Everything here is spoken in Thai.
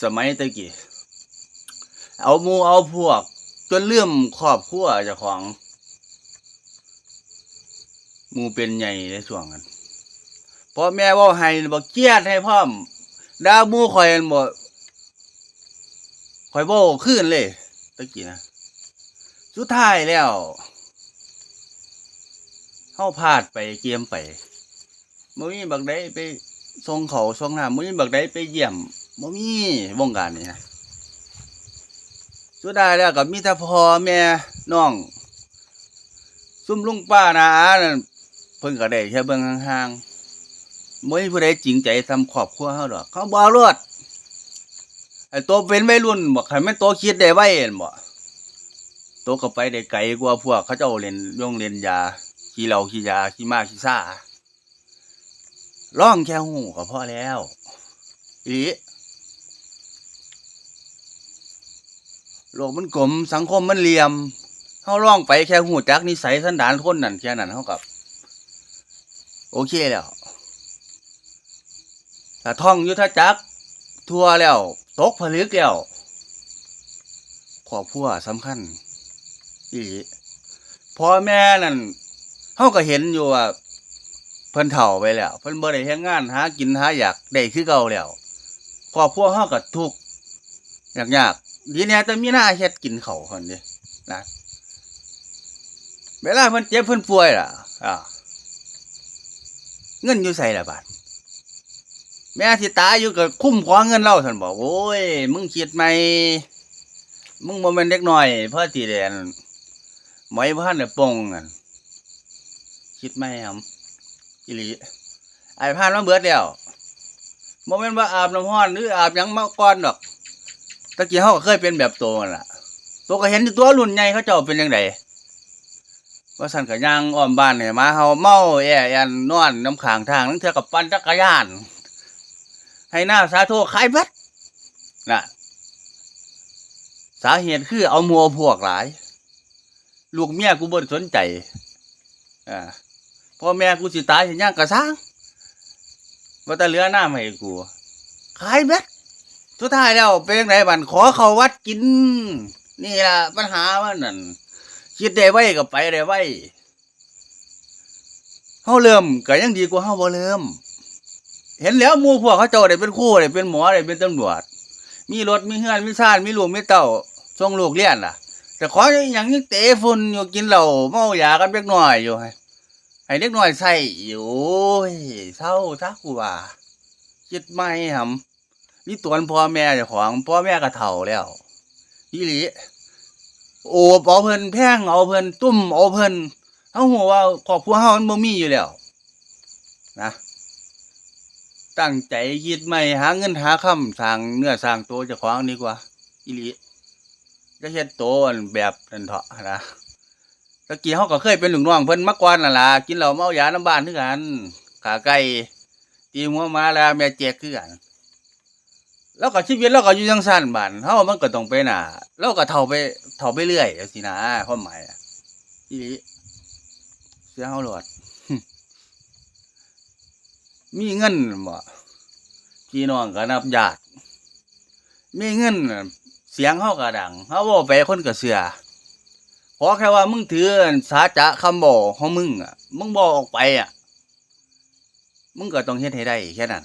สมัยตะกี้เอาหมูเอาพวก จนเลื่อมครอบครัวเจ้าของหมูเป็นใหญ่ในช่วงนั้นพอแม่ว่าให้บอกเกียดให้พร้อมดาหมูคอยโบ่คอยบ่ขึ้นเลยตะกี้นะสุดท้ายแล้วเฮาพลาดไปเกียมไปบ่มีบักใดไปส่งเขาวส่งน้ำบ่มีบักใดไปเยี่ยม บ่มีวงการนี้นะสุดท้ายแล้วก็มีแต่พ่อแม่น้อง ซุ่มลุงป้านาอานั่นเพิ่นก็ได้แค่เบิ่งห่างๆบ่มีผู้ใดจริงใจทำครอบครัวเฮาดอก เขาบ่รอดไอ้ตัวเป็นวัยรุ่นบ่คันแม่นตัวคิดได้ไว้เห็นบ่ตัวก็ไปได้ไกลกว่าพวกเขาเจ้าเล่นโรงเรียนยาขี้เหล้าขี้ยาขี้มาขี้ซ่าร้องแค่หูก็พอแล้วอีหลี โลกมันกลมสังคมมันเหลี่ยมเฮาล่องไปแค่หูจักนิสัยสันดานคนนั่นแค่นั้นเฮากับ โอเคแล้วถ้าท่องยุทธจักร ทั่วแล้ว ตกผลึกแล้วครอบครัวสำคัญอีหลีพ่อแม่นั่นเฮาก็เห็นอยู่ว่าเพิ่นเฒ่าไปแล้ว เพิ่นบ่ได้เฮ็ดงานหากินหาอยากได้คือเก่าแล้วครอบครัวเฮาก็ทุกข์ยากๆ ดีเนี่ยแต่มีหน้าเฮ็ดกินเขาคนเดีนะเวลาเพิ่นเจ็บเพิ่นป่วยล่ะอ่าเงินอยู่ใส่ละบาทแม่ที่ตายอยู่ก็คุ้มขอเงินเราท่านบอกโอ้ย มึงคิดไหมมึงบ่แม่นเด็กน้อยเพราะที่เรียนหมอยพันได้ปงกันคิดไหมครับอีหลีไอ้ผ่านมาเบิดแล้วบ่แม่นว่าอาบน้ำร้อนหรืออาบหยังมาก่อนดอก ตะกี้เขาก็เคยเป็นแบบโตนั่นล่ะตัวก็เห็นอยู่ตัวรุ่นใหญ่เขาเจ้าเป็นยังไงว่าสันกับย่างอ้อมบ้านเนี่ยมาเฮาเมาแอ่แอนนอนน้ำขางทางนั่งเทือกับปั่นจักรยาน ให้หน้าสาโทขายเบัดน่ะ สาเหตุคือเอามัวพวกหลาย ลูกเมียกูบ่สนใจอ่าพ่อแม่กูสิตายสิย่างกระซ้างว่าแต่เหลือหน้าให้กูขายเบัด สุดท้ายแล้วเป็นยังไงบันขอเขาวัดกิน นี่ล่ะปัญหามันนั่นคิดได้ไว้ก็ไปได้ไว้เฮาเริ่มก็ยังดีกว่าเฮาบ่เริ่ม เห็นแล้วหมู่พวกเขาเจ้าได้เป็นครูได้เป็นหมอได้เป็นตำรวจ มีรถมีเฮือนมีซ่านมีลูกมีเต้าส่งลูกเรียนล่ะ แต่ขออย่างยังเตะฝุ่นอยู่กินเหล้าเมายากันเล็กน้อยอยู่ให้ให้เด็กน้อยใส่อยู่โอ้ยเศร้าทักกูว่าคิดไม่หำ นี่ตัวนพ่อแม่เจ้าของพ่อแม่ก็เฒ่าแล้วอีหลีโอ้เอาเพิ่นแพงเอาเพิ่นตุ้มเอาเพิ่นเฮาหัวว่าครอบครัวเฮามันบ่มีอยู่แล้วนะตั้งใจคิดใหม่หาเงินหาคำสร้างเนื้อสร้างตัวเจ้าของดีกว่าอีหลีจะเฮ็ดโตอันแบบนั่นเถาะนะตะกี้เฮาก็เคยเป็นลูกน้องเพิ่นมาก่อนนั่นล่ะกินเหล้าเมายาน้ำบ้านคือกันขาไก่ตีหัวมาแล้วแม่แจกคือกัน แล้วก็ชีวิตเราก็อยู่จังสั้นบานเฮามันก็ต้องไปหน้าเราก็เฒ่าไปเฒ่าไปเรื่อยจังซี่นะความหมายอะอีหลีเสียเฮาโลอด มีเงินบ่พี่น้องก็นับญาติมีเงินเสียงเฮาก็ดังเฮาเว้าไปคนก็เชื่อขอแค่ว่ามึงถือสาจะคำบอกของมึงอะ มึงบอกออกไปอะ มึงก็ต้องเฮ็ดให้ได้แค่นั้น